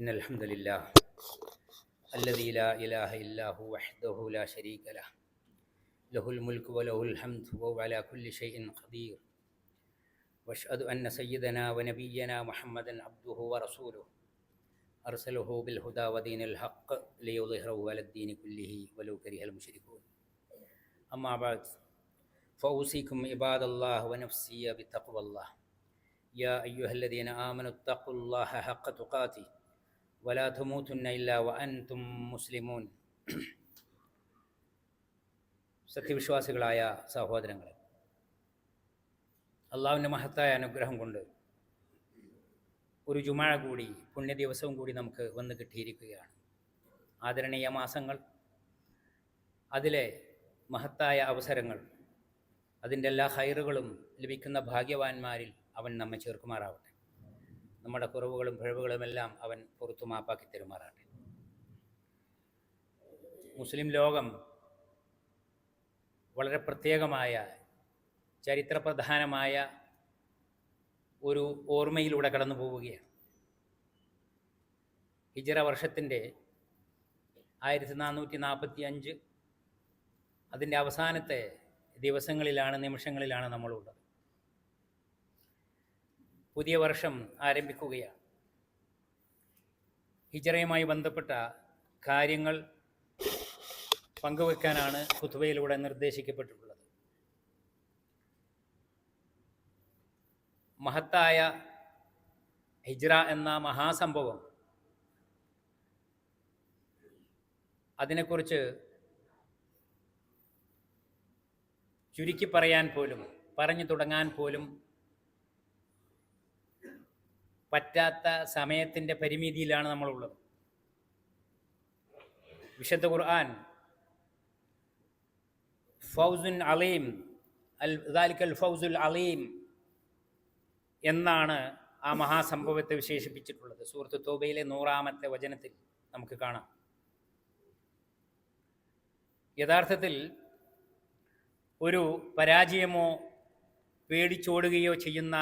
إن الحمد لله الذي لا إله إلا هو وحده لا شريك له. له الملك وله الحمد وهو على كل شيء قدير. وأشهد أن سيدنا ونبينا محمدا عبده ورسوله. أرسله بالهدى ودين الحق ليظهره على الدين كله ولو كره المشركون. أما بعد فأوصيكم عباد الله ونفسي بتقوى الله. يا أيها الذين آمنوا اتقوا الله حق تقاته. ولا تموتن إلا وأنتم മുസ്ലിമൂൻ സത്യവിശ്വാസികളായ സഹോദരങ്ങളെ അള്ളാഹുവിൻ്റെ മഹത്തായ അനുഗ്രഹം കൊണ്ട് ഒരു ജുമാഴ കൂടി പുണ്യ ദിവസവും കൂടി നമുക്ക് വന്ന് കിട്ടിയിരിക്കുകയാണ് ആദരണീയ മാസങ്ങൾ അതിലെ മഹത്തായ അവസരങ്ങൾ അതിൻ്റെ എല്ലാ ഹൈറുകളും ലഭിക്കുന്ന ഭാഗ്യവാന്മാരിൽ അവൻ നമ്മെ ചേർക്കുമാറാവട്ടെ നമ്മുടെ കുറവുകളും പിഴവുകളുമെല്ലാം അവൻ പുറത്തു മാപ്പാക്കി തരുമാറാട്ടെ മുസ്ലിം ലോകം വളരെ പ്രത്യേകമായ ചരിത്രപ്രധാനമായ ഒരു ഓർമ്മയിലൂടെ കടന്നു പോവുകയാണ്. ഹിജറ വർഷത്തിന്റെ ആയിരത്തി നാനൂറ്റി നാൽപ്പത്തി അഞ്ച് അതിന്റെ അവസാനത്തെ ദിവസങ്ങളിലാണ് നിമിഷങ്ങളിലാണ് നമ്മളുള്ളത്. പുതിയ വർഷം ആരംഭിക്കുകയാണ്. ഹിജറയുമായി ബന്ധപ്പെട്ട കാര്യങ്ങൾ പങ്കുവെക്കാനാണ് കുത്തുബയിലൂടെ നിർദ്ദേശിക്കപ്പെട്ടിട്ടുള്ളത്. മഹത്തായ ഹിജ്ര എന്ന മഹാസംഭവം അതിനെക്കുറിച്ച് ചുരുക്കി പറയാൻ പോലും പറഞ്ഞു തുടങ്ങാൻ പോലും പറ്റാത്ത സമയത്തിന്റെ പരിമിതിയിലാണ് നമ്മളുള്ളത്. വിശുദ്ധ ഖുർആൻ ഫൗസുൻ അലീം അൽ ദാലിക്കൽ ഫൗസുൽ അലീം എന്നാണ് ആ മഹാസംഭവത്തെ വിശേഷിപ്പിച്ചിട്ടുള്ളത്. സൂറത്ത് തോബയിലെ നൂറാമത്തെ വചനത്തിൽ നമുക്ക് കാണാം. യഥാർത്ഥത്തിൽ ഒരു പരാജയമോ പേടിച്ചോടുകയോ ചെയ്യുന്ന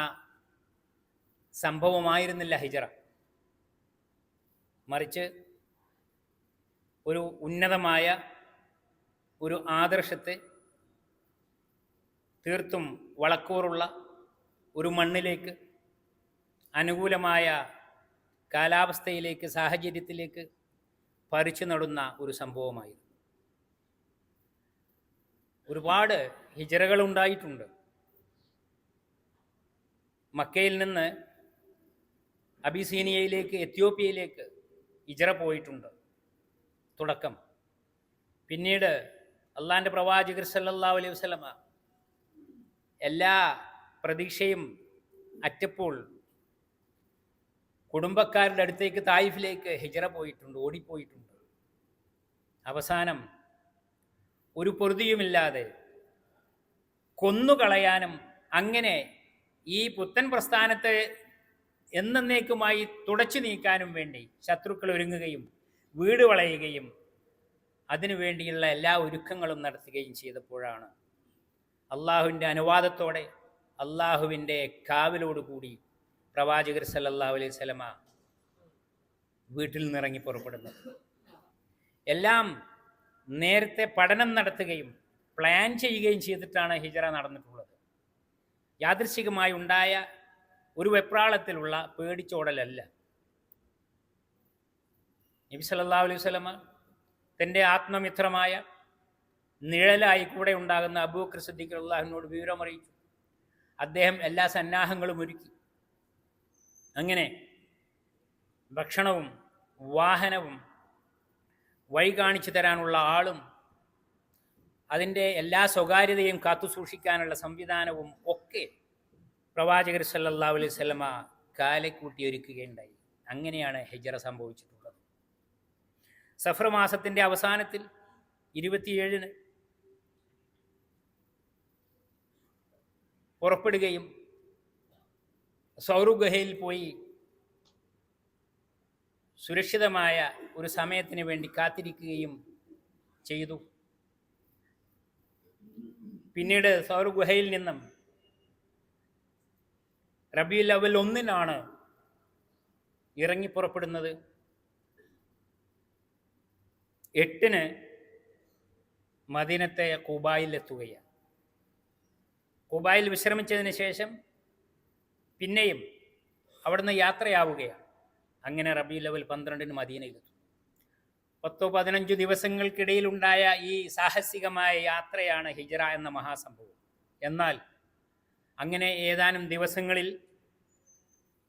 സംഭവമായിരുന്നില്ല ഹിജറ. മറിച്ച് ഒരു ഉന്നതമായ ഒരു ആദർശത്തെ തീർത്തും വളക്കൂറുള്ള ഒരു മണ്ണിലേക്ക് അനുകൂലമായ കാലാവസ്ഥയിലേക്ക് സാഹചര്യത്തിലേക്ക് പറിച്ചു നടുന്ന ഒരു സംഭവമായിരുന്നു. ഒരുപാട് ഹിജറകൾ ഉണ്ടായിട്ടുണ്ട്. മക്കയിൽ നിന്ന് അബിസീനിയയിലേക്ക് എത്യോപ്യയിലേക്ക് ഇജറ പോയിട്ടുണ്ട്. തുടക്കം. പിന്നീട് അള്ളാന്റെ പ്രവാചകർ സല്ലാ അലൈഹി വസല്ലമ എല്ലാ പ്രതീക്ഷയും അറ്റപ്പോൾ കുടുംബക്കാരുടെ അടുത്തേക്ക് തായിഫിലേക്ക് ഹിജറ പോയിട്ടുണ്ട് ഓടിപ്പോയിട്ടുണ്ട്. അവസാനം ഒരു പൊറുതിയുമില്ലാതെ കൊന്നുകളയാനും അങ്ങനെ ഈ പുത്തൻ പ്രസ്ഥാനത്തെ എന്നേക്കുമായി തുടച്ചു നീക്കാനും വേണ്ടി ശത്രുക്കൾ ഒരുങ്ങുകയും വീട് വളയുകയും അതിനുവേണ്ടിയുള്ള എല്ലാ ഒരുക്കങ്ങളും നടത്തുകയും ചെയ്തപ്പോഴാണ് അള്ളാഹുവിന്റെ അനുവാദത്തോടെ അള്ളാഹുവിന്റെ കാവലോടുകൂടി പ്രവാചകർ സല്ലാ അലൈഹി സ്വലമ വീട്ടിൽ നിന്നിറങ്ങി പുറപ്പെടുന്നത്. എല്ലാം നേരത്തെ പഠനം നടത്തുകയും പ്ലാൻ ചെയ്യുകയും ചെയ്തിട്ടാണ് ഹിജറ നടന്നിട്ടുള്ളത്. യാദൃശികമായി ഉണ്ടായ ഒരു വെപ്രാളത്തിലുള്ള പേടിച്ചോടലല്ല. നബി സല്ലല്ലാഹു അലൈഹി വസല്ലമ തന്റെ ആത്മമിത്രമായ നിഴലായി കൂടെ ഉണ്ടാകുന്ന അബൂക്കർ സിദ്ദീഖ് അള്ളാഹുവിനോട് വിവരമറിയിച്ചു അദ്ദേഹം എല്ലാ സന്നാഹങ്ങളും ഒരുക്കി. അങ്ങനെ ഭക്ഷണവും വാഹനവും വഴി കാണിച്ചു തരാനുള്ള ആളും അതിന്റെ എല്ലാ സ്വകാര്യതയും കാത്തുസൂക്ഷിക്കാനുള്ള സംവിധാനവും ഒക്കെ പ്രവാചകർ സല്ലാ അലൈഹി സ്വലമ കാലക്കൂട്ടി ഒരുക്കുകയുണ്ടായി. അങ്ങനെയാണ് ഹിജറ സംഭവിച്ചിട്ടുള്ളത്. സഫർ മാസത്തിന്റെ അവസാനത്തിൽ ഇരുപത്തിയേഴിന് പുറപ്പെടുകയും സൗരു ഗുഹയിൽ പോയി സുരക്ഷിതമായ ഒരു സമയത്തിന് വേണ്ടി കാത്തിരിക്കുകയും ചെയ്തു. പിന്നീട് സൗറുഗുഹയിൽ ഗുഹയിൽ നിന്നും റബിയുൽ അവൽ ഒന്നിനാണ് ഇറങ്ങി പുറപ്പെടുന്നത് എട്ടിന് മദീനത്തെ കുബായിലെത്തുകയാണ് കുബായിൽ വിശ്രമിച്ചതിന് ശേഷം പിന്നെയും അവിടുന്ന് യാത്രയാവുകയാണ്. അങ്ങനെ റബി ലെവൽ പന്ത്രണ്ടിന് മദീനയിലെത്തും പത്തോ പതിനഞ്ചു ദിവസങ്ങൾക്കിടയിലുണ്ടായ ഈ സാഹസികമായ യാത്രയാണ് ഹിജറ എന്ന മഹാസംഭവം. എന്നാൽ അങ്ങനെ ഏതാനും ദിവസങ്ങളിൽ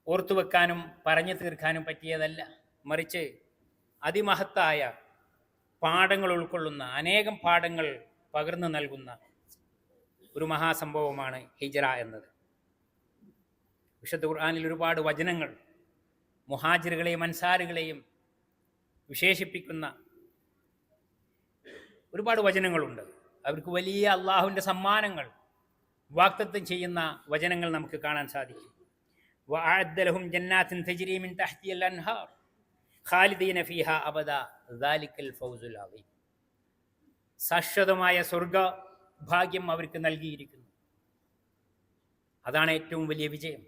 ഓർത്തു വെക്കാനും പറഞ്ഞു തീർക്കാനും പറ്റിയതല്ല. മറിച്ച് അതിമഹത്തായ പാഠങ്ങൾ ഉൾക്കൊള്ളുന്ന അനേകം പാഠങ്ങൾ പകർന്നു നൽകുന്ന ഒരു മഹാസംഭവമാണ് ഹിജറ എന്നത്. വിശുദ്ധ ഖുർആാനിൽ ഒരുപാട് വചനങ്ങൾ മുഹാജിറുകളെയും അൻസാറുകളെയും വിശേഷിപ്പിക്കുന്ന ഒരുപാട് വചനങ്ങളുണ്ട്. അവർക്ക് വലിയ അള്ളാഹുവിന്റെ സമ്മാനങ്ങൾ വാക്തത്വം ചെയ്യുന്ന വചനങ്ങൾ നമുക്ക് കാണാൻ സാധിക്കും. തജ്രി മിൻ തഹ്തിൽ അൻഹാർ. ഖാലിദീന അബദ ഫൗസുൽ ശാശ്വതമായ സ്വർഗ ഭാഗ്യം അവർക്ക് നൽകിയിരിക്കുന്നു. അതാണ് ഏറ്റവും വലിയ വിജയം.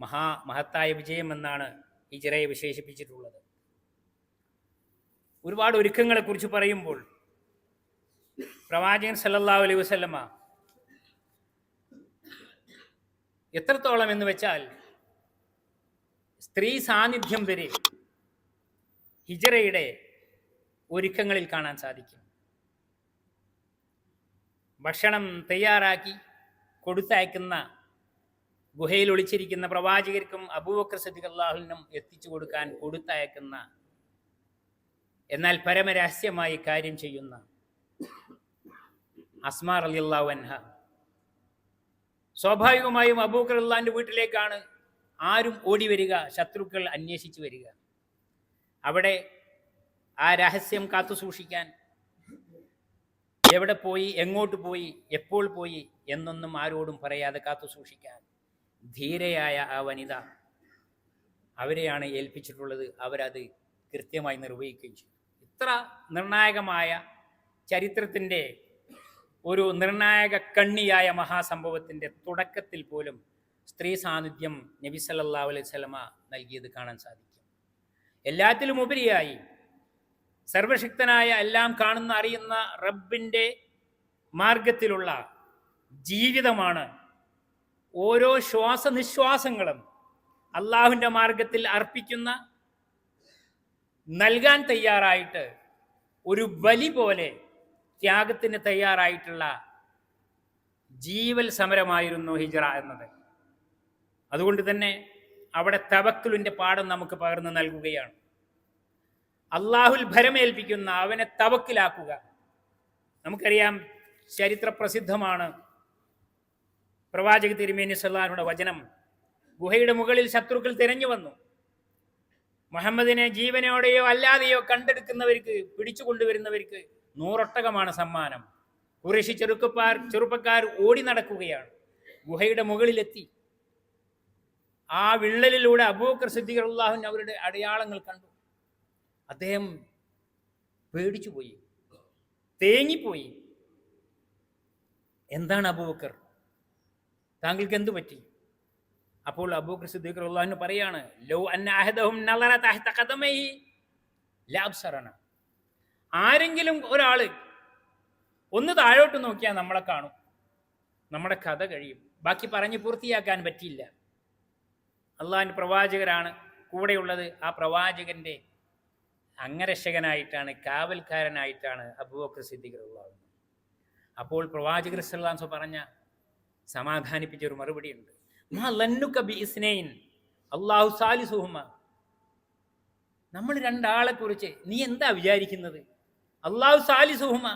മഹാ മഹത്തായ വിജയം എന്നാണ് ഹിജറയെ വിശേഷിപ്പിച്ചിട്ടുള്ളത്. ഒരുപാട് ഒരുക്കങ്ങളെക്കുറിച്ച് പറയുമ്പോൾ പ്രവാചകൻ സല്ലല്ലാഹു അലൈഹി വസല്ലമ എത്രത്തോളം എന്ന് വെച്ചാൽ സ്ത്രീ സാന്നിധ്യം വരെ ഹിജറയുടെ ഒരുക്കങ്ങളിൽ കാണാൻ സാധിക്കും. ഭക്ഷണം തയ്യാറാക്കി കൊടുത്തയക്കുന്ന ഗുഹയിൽ ഒളിച്ചിരിക്കുന്ന പ്രവാചകർക്കും അബൂബക്കർ സദിഖ് അള്ളാഹുലിനും എത്തിച്ചു കൊടുക്കാൻ കൊടുത്തയക്കുന്ന എന്നാൽ പരമരഹസ്യമായി കാര്യം ചെയ്യുന്ന അസ്മാർ അലി അള്ളാഹു അൻഹ സ്വാഭാവികമായും അബൂക്കർ അള്ളാഹിന്റെ വീട്ടിലേക്കാണ് ആരും ഓടി വരിക ശത്രുക്കൾ അന്വേഷിച്ചു വരിക. അവിടെ ആ രഹസ്യം കാത്തു സൂക്ഷിക്കാൻ എവിടെ പോയി എങ്ങോട്ട് പോയി എപ്പോൾ പോയി എന്നൊന്നും ആരോടും പറയാതെ കാത്തു സൂക്ഷിക്കാൻ ധീരയായ ആ വനിത അവരെയാണ് ഏൽപ്പിച്ചിട്ടുള്ളത്. അവരത് കൃത്യമായി നിർവഹിക്കുകയും ചെയ്തു. ഇത്ര നിർണായകമായ ചരിത്രത്തിന്റെ ഒരു നിർണായക കണ്ണിയായ മഹാസംഭവത്തിന്റെ തുടക്കത്തിൽ പോലും സ്ത്രീ സാന്നിധ്യം നബി സല്ലാ അലൈഹി സ്വലമ നൽകിയത് കാണാൻ സാധിക്കും. എല്ലാത്തിലും ഉപരിയായി സർവശക്തനായ എല്ലാം കാണുന്ന അറിയുന്ന റബ്ബിന്റെ മാർഗത്തിലുള്ള ജീവിതമാണ് ഓരോ ശ്വാസനിശ്വാസങ്ങളും അള്ളാഹുവിന്റെ മാർഗത്തിൽ അർപ്പിക്കുന്ന നൽകാൻ തയ്യാറായിട്ട് ഒരു ബലി പോലെ ത്യാഗത്തിന് തയ്യാറായിട്ടുള്ള ജീവൽ സമരമായിരുന്നു ഹിജറ എന്നത്. അതുകൊണ്ട് തന്നെ അവിടെ തവക്കുലിന്റെ പാഠം നമുക്ക് പകർന്നു നൽകുകയാണ്. അള്ളാഹുൽ ഭരമേൽപ്പിക്കുന്ന അവനെ തവക്കിലാക്കുക. നമുക്കറിയാം ചരിത്ര പ്രസിദ്ധമാണ് പ്രവാചക തിരുമേനി സല്ലാഹുടെ വചനം. ഗുഹയുടെ മുകളിൽ ശത്രുക്കൾ തിരഞ്ഞു വന്നു. മുഹമ്മദിനെ ജീവനോടെയോ അല്ലാതെയോ കണ്ടെടുക്കുന്നവർക്ക് പിടിച്ചു കൊണ്ടുവരുന്നവർക്ക് നൂറൊട്ടകമാണ് സമ്മാനം. കുറേശി ചെറുക്കപ്പാർ ചെറുപ്പക്കാർ ഓടി നടക്കുകയാണ്. ഗുഹയുടെ മുകളിലെത്തി. ആ വിള്ളലിലൂടെ അബൂക്കർ അള്ളാഹുൻ അവരുടെ അടയാളങ്ങൾ കണ്ടു. അദ്ദേഹം പേടിച്ചു പോയി തേങ്ങിപ്പോയി എന്താണ് അബൂബക്കർ? താങ്കൾക്ക് എന്തു പറ്റി? അപ്പോൾ അബൂബക്കർ സിദ്ദീഖ് അള്ളാഹുവിന് പറയാണ് ലോ അന്നഹദഹും നളറ തഹ്ത ഖദമൈ ആരെങ്കിലും ഒരാൾ ഒന്ന് താഴോട്ട് നോക്കിയാൽ നമ്മളെ കാണും. നമ്മുടെ കഥ കഴിയും. ബാക്കി പറഞ്ഞ് പൂർത്തിയാക്കാൻ പറ്റിയില്ല. അള്ളാഹിന്റെ പ്രവാചകരാണ് കൂടെയുള്ളത്. ആ പ്രവാചകന്റെ അംഗരക്ഷകനായിട്ടാണ് കാവൽക്കാരനായിട്ടാണ് അബൂബക്കർ സിദ്ദീഖ് അള്ളാഹു അപ്പോൾ പ്രവാചകർ സല്ലാൻസോ പറഞ്ഞ സമാധാനിപ്പിച്ച ഒരു മറുപടി ഉണ്ട് അള്ളാഹു സാലിസുഹുമ. നമ്മൾ രണ്ടാളെ കുറിച്ച് നീ എന്താ വിചാരിക്കുന്നത്? അള്ളാഹു സാലിസുഹുമ.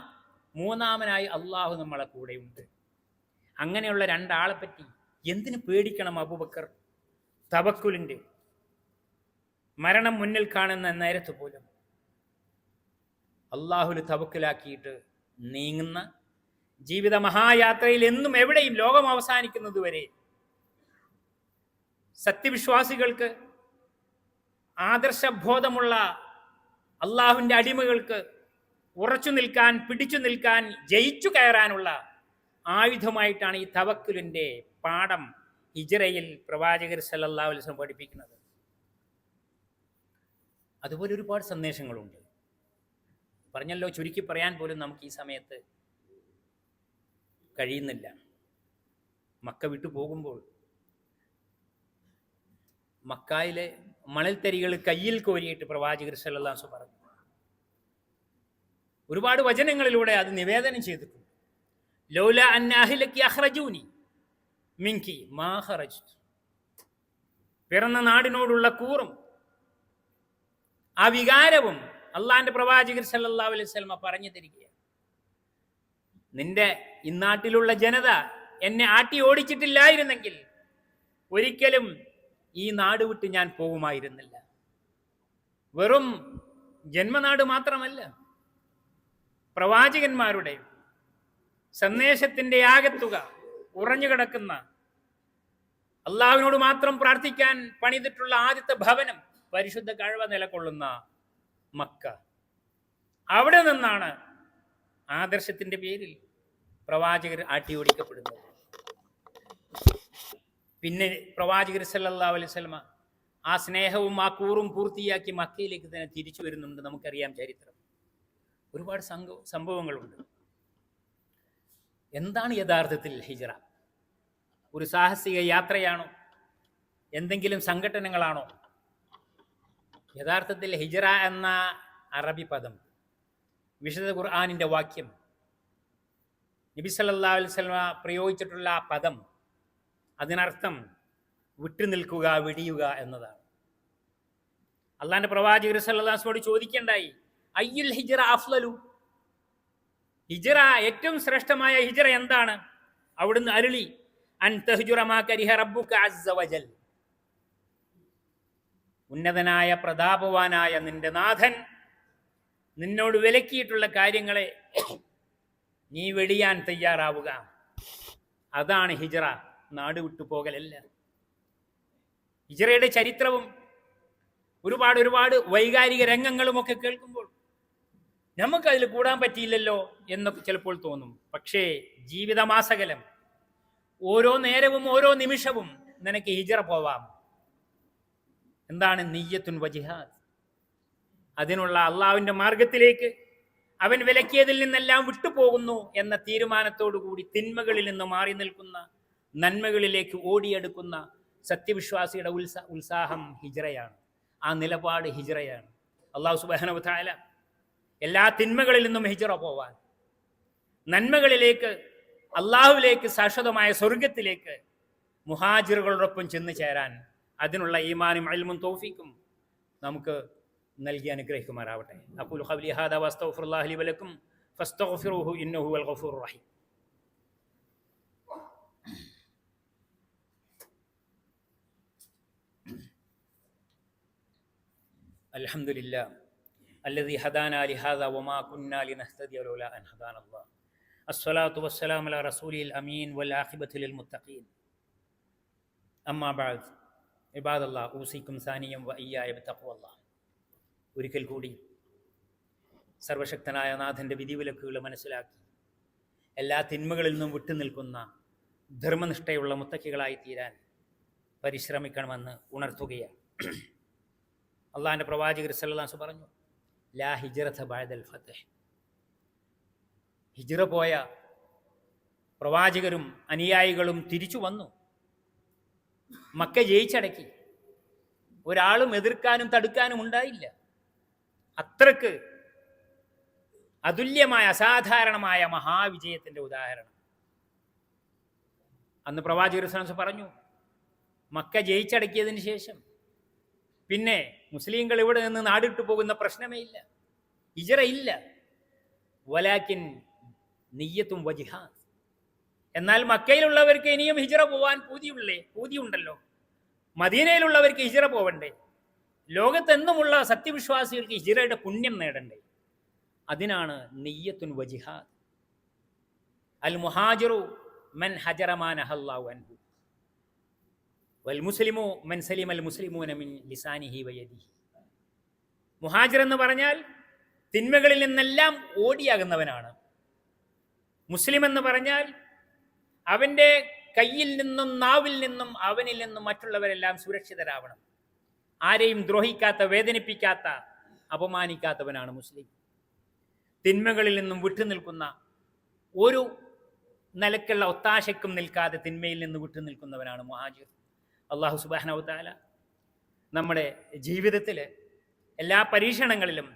മൂന്നാമനായി അള്ളാഹു നമ്മളെ കൂടെയുണ്ട് അങ്ങനെയുള്ള രണ്ടാളെ പറ്റി എന്തിനു പേടിക്കണം അബുബക്കർ? തവക്കുലിന്റെ മരണം മുന്നിൽ കാണുന്ന നേരത്ത് പോലും അള്ളാഹുൽ തവക്കിലാക്കിയിട്ട് നീങ്ങുന്ന ജീവിത മഹായാത്രയിൽ എന്നും എവിടെയും ലോകം അവസാനിക്കുന്നത് വരെ സത്യവിശ്വാസികൾക്ക് ആദർശബോധമുള്ള അള്ളാഹുവിന്റെ അടിമകൾക്ക് ഉറച്ചു നിൽക്കാൻ പിടിച്ചു നിൽക്കാൻ ജയിച്ചു കയറാനുള്ള ആയുധമായിട്ടാണ് ഈ തവക്കുലിന്റെ പാഠം ഹിജറയിൽ പ്രവാചകർ അലൈഹി വസല്ലം പഠിപ്പിക്കുന്നത്. അതുപോലെ ഒരുപാട് സന്ദേശങ്ങളുണ്ട്. പറഞ്ഞല്ലോ ചുരുക്കി പറയാൻ പോലും നമുക്ക് ഈ സമയത്ത് കഴിയുന്നില്ല. മക്ക വിട്ടു പോകുമ്പോൾ മക്കായിലെ മണൽത്തരികൾ കയ്യിൽ കോരിയിട്ട് പ്രവാചകർ സല്ലാസു പറഞ്ഞു. ഒരുപാട് വചനങ്ങളിലൂടെ അത് നിവേദനം ചെയ്തിട്ടുണ്ട്. ലൗല അന്നാഹിലക്കി അഹ്റജൂനി മിങ്കി മാഹറജ് പിറന്ന നാടിനോടുള്ള കൂറും ആ വികാരവും അള്ളാന്റെ പ്രവാചകർ സല്ലാ അലൈഹി സ്വലമ പറഞ്ഞു തരികയാണ്. നിന്റെ ഇന്നാട്ടിലുള്ള ജനത എന്നെ ആട്ടി ഓടിച്ചിട്ടില്ലായിരുന്നെങ്കിൽ ഒരിക്കലും ഈ നാട് വിട്ട് ഞാൻ പോകുമായിരുന്നില്ല. വെറും ജന്മനാട് മാത്രമല്ല പ്രവാചകന്മാരുടെ സന്ദേശത്തിന്റെ ആകത്തുക ഉറഞ്ഞു കിടക്കുന്ന അള്ളാവിനോട് മാത്രം പ്രാർത്ഥിക്കാൻ പണിതിട്ടുള്ള ആദ്യത്തെ ഭവനം പരിശുദ്ധ കഴിവ നിലകൊള്ളുന്ന മക്ക. അവിടെ നിന്നാണ് ആദർശത്തിന്റെ പേരിൽ പ്രവാചകർ ആട്ടി ആട്ടിയോടിക്കപ്പെടുന്നത്. പിന്നെ പ്രവാചകർ സല്ലാ അലൈഹി സ്വലമ ആ സ്നേഹവും ആ കൂറും പൂർത്തിയാക്കി മക്കയിലേക്ക് തന്നെ തിരിച്ചു വരുന്നുണ്ട് നമുക്കറിയാം ചരിത്രം. ഒരുപാട് സംഘ സംഭവങ്ങളുണ്ട്. എന്താണ് യഥാർത്ഥത്തിൽ ഹിജറ? ഒരു സാഹസിക യാത്രയാണോ? എന്തെങ്കിലും സംഘടനകളാണോ യഥാർത്ഥത്തിൽ ഹിജറ എന്ന അറബി പദം വിശുദ്ധ ഖുർആാനിന്റെ വാക്യം നബി സല്ലാ പ്രയോഗിച്ചിട്ടുള്ള ആ പദം അതിനർത്ഥം വിട്ടുനിൽക്കുക വെടിയുക എന്നതാണ്. അള്ളാന്റെ പ്രവാചകർ സല്ലാസ്മോട് ചോദിക്കേണ്ടായി അയ്യുൽ ഹിജറ അഫ്ലലു. ഹിജറ ഏറ്റവും ശ്രേഷ്ഠമായ ഹിജറ എന്താണ്? അവിടുന്ന് അരുളി അൻ അസ്സവജൽ ഉന്നതനായ പ്രതാപവാനായ നിന്റെ നാഥൻ നിന്നോട് വിലക്കിയിട്ടുള്ള കാര്യങ്ങളെ നീ വെടിയാൻ തയ്യാറാവുക. അതാണ് ഹിജറ നാട് വിട്ടു പോകലല്ല ഹിജറയുടെ ചരിത്രവും ഒരുപാട് ഒരുപാട് വൈകാരിക രംഗങ്ങളും ഒക്കെ കേൾക്കുമ്പോൾ നമുക്കതിൽ കൂടാൻ പറ്റിയില്ലല്ലോ എന്നൊക്കെ ചിലപ്പോൾ തോന്നും. പക്ഷേ ജീവിതമാസകലം ഓരോ നേരവും ഓരോ നിമിഷവും നിനക്ക് ഹിജറ പോവാം. എന്താണ് നെയ്യത്തുൻ വജിഹാദ്? അതിനുള്ള അള്ളാവിന്റെ മാർഗത്തിലേക്ക് അവൻ വിലക്കിയതിൽ നിന്നെല്ലാം വിട്ടുപോകുന്നു എന്ന തീരുമാനത്തോടു കൂടി തിന്മകളിൽ നിന്ന് മാറി നിൽക്കുന്ന നന്മകളിലേക്ക് ഓടിയെടുക്കുന്ന സത്യവിശ്വാസിയുടെ ഉത്സാ ഉത്സാഹം ഹിജറയാണ്. ആ നിലപാട് ഹിജറയാണ്. അള്ളാഹു സുബാനവതാല എല്ലാ തിന്മകളിൽ നിന്നും ഹിജറ പോവാൻ നന്മകളിലേക്ക് അള്ളാഹുവിലേക്ക് ശാശ്വതമായ സ്വർഗത്തിലേക്ക് മുഹാജിറുകളോടൊപ്പം ചെന്ന് ചേരാൻ അതിനുള്ള ഈമാനും അൽമും തോഫിക്കും നമുക്ക് നൽകി അനുഗ്രഹിക്കുമാറാവട്ടെ അഖുലു ഖൗലി ഹാദാ വസ്തഗ്ഫിറുല്ലാഹി ലി വലക്കും ഫസ്തഗ്ഫിറുഹു ഇന്നഹു വൽ ഗഫൂറുർ റഹീം الحمد لله അല്ലതി ഹദാന ലിഹാദ ഒമാ കുന്നാലി നഹ്തദി അലോല അൻ ഹദാൻ അള്ളാഹ് അസ്വലാത്തു വസ്സലാം അല റസൂലിൽ അമീൻ വൽ ആഹിബത്തുലിൽ മുത്തഖീൻ. അമ്മാബാദ് ഇബാദല്ല ഊസിക്കും സാനിയം വയ്യായ തഖ്വല്ല ഒരിക്കൽ കൂടി സർവശക്തനായ നാഥന്റെ വിധിവിലക്കുകൾ മനസ്സിലാക്കി. എല്ലാ തിന്മകളിൽ നിന്നും വിട്ടുനിൽക്കുന്ന ധർമ്മനിഷ്ഠയുള്ള മുത്തക്കികളായി തീരാൻ പരിശ്രമിക്കണമെന്ന് ഉണർത്തുകയാണ്. അള്ളാഹാന്റെ പ്രവാചകർ സല്ലാസ് പറഞ്ഞു ലാ ഹിജ്റത്ത് ബാദൽ ഫത്തഹ് ഹിജ്റ പോയ പ്രവാചകരും അനുയായികളും തിരിച്ചു വന്നു. മക്ക ജയിച്ചടക്കി. ഒരാളും എതിർക്കാനും തടുക്കാനും ഉണ്ടായില്ല. അത്രയ്ക്ക് അതുല്യമായ അസാധാരണമായ മഹാവിജയത്തിന്റെ ഉദാഹരണം. അന്ന് പ്രവാചകർ പറഞ്ഞു മക്ക ജയിച്ചടക്കിയതിന് ശേഷം. പിന്നെ മുസ്ലിങ്ങൾ ഇവിടെ നിന്ന് നാടിട്ടു പോകുന്ന പ്രശ്നമേ ഇല്ല. ഇജറ ഇല്ല. വലാക്കിൻ നെയ്യത്തും വജിഹാ എന്നാൽ മക്കയിലുള്ളവർക്ക് ഇനിയും ഹിജറ പോവാൻ പൂതിയുള്ളേ പൂതിയുണ്ടല്ലോ. മദീനയിലുള്ളവർക്ക് ഹിജറ പോവണ്ടേ? ലോകത്തെന്നുമുള്ള സത്യവിശ്വാസികൾക്ക് ഹിജറയുടെ പുണ്യം നേടണ്ടേ? അതിനാണ് നെയ്യത്തുൻ വജിഹാദ്. അൽ മുഹാജിറു മൻ ഹജറമാൻ അഹല്ലാഹു അൻഹു. വൽ മുസ്ലിമു മൻ സലിം അൽ മുസ്ലിമൂന മിൻ ലിസാനിഹി വയദി മുഹാജിർ എന്ന് പറഞ്ഞാൽ തിന്മകളിൽ നിന്നെല്ലാം ഓടിയാകുന്നവനാണ്. മുസ്ലിം എന്ന് പറഞ്ഞാൽ അവന്റെ കയ്യിൽ നിന്നും നാവിൽ നിന്നും അവനിൽ നിന്നും മറ്റുള്ളവരെല്ലാം സുരക്ഷിതരാവണം. ആരെയും ദ്രോഹിക്കാത്ത വേദനിപ്പിക്കാത്ത അപമാനിക്കാത്തവനാണ് മുസ്ലിം. തിന്മകളിൽ നിന്നും വിട്ടുനിൽക്കുന്ന ഒരു നിലക്കുള്ള ഒത്താശയ്ക്കും നിൽക്കാതെ തിന്മയിൽ നിന്ന് വിട്ടുനിൽക്കുന്നവനാണ് മുഹാജിർ. അള്ളാഹു സുബാനവത്താല നമ്മുടെ ജീവിതത്തിൽ എല്ലാ പരീക്ഷണങ്ങളിലും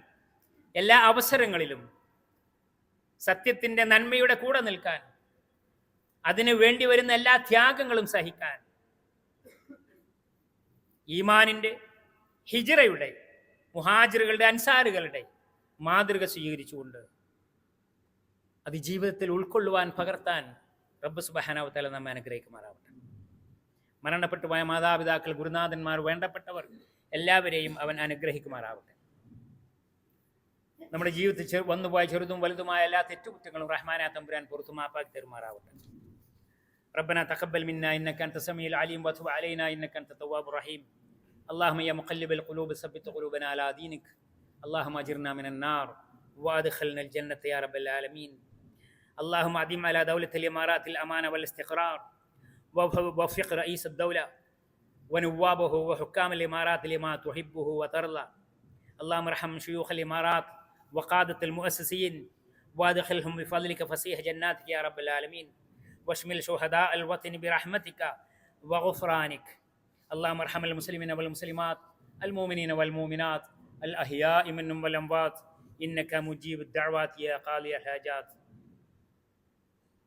എല്ലാ അവസരങ്ങളിലും സത്യത്തിന്റെ നന്മയുടെ കൂടെ നിൽക്കാൻ അതിനു വേണ്ടി വരുന്ന എല്ലാ ത്യാഗങ്ങളും സഹിക്കാൻ ഈമാനിന്റെ ഹിജിറയുടെ മുഹാജിറുകളുടെ അൻസാറുകളുടെ മാതൃക സ്വീകരിച്ചുകൊണ്ട് അത് ജീവിതത്തിൽ ഉൾക്കൊള്ളുവാൻ പകർത്താൻ റബ്ബ് സുബഹാനാവത്തല നമ്മെ അനുഗ്രഹിക്കുമാറാവട്ടെ. മരണപ്പെട്ടു പോയ മാതാപിതാക്കൾ ഗുരുനാഥന്മാർ വേണ്ടപ്പെട്ടവർ എല്ലാവരെയും അവൻ അനുഗ്രഹിക്കുമാറാവട്ടെ നമ്മുടെ ജീവിതത്തിൽ ചെറു വന്നുപോയ ചെറുതും വലുതുമായ എല്ലാ തെറ്റുകുറ്റങ്ങളും റഹ്മാനാ തമ്പുരാൻ പുറത്തു മാപ്പാക്കി തരുമാറാവട്ടെ ربنا تقبل منا انك انت السميع العليم وتب علينا انك انت التواب الرحيم اللهم يا مقلب القلوب ثبت قلوبنا على دينك اللهم اجرنا من النار وادخلنا الجنه يا رب العالمين اللهم ادم على دوله الامارات الامانه والاستقرار ووفق رئيس الدولة ونوابه وحكام الإمارات لما تحبه وترضى. اللهم ارحم شيوخ الإمارات وقادة المؤسسين وادخلهم بفضلك فسيح جناتك يا رب العالمين. واشمل شهداء الوطن برحمتك وغفرانك. اللهم ارحم المسلمين والمسلمات المؤمنين والمؤمنات الأحياء منهم والأموات. إنك مجيب الدعوات يا قاضي الحاجات.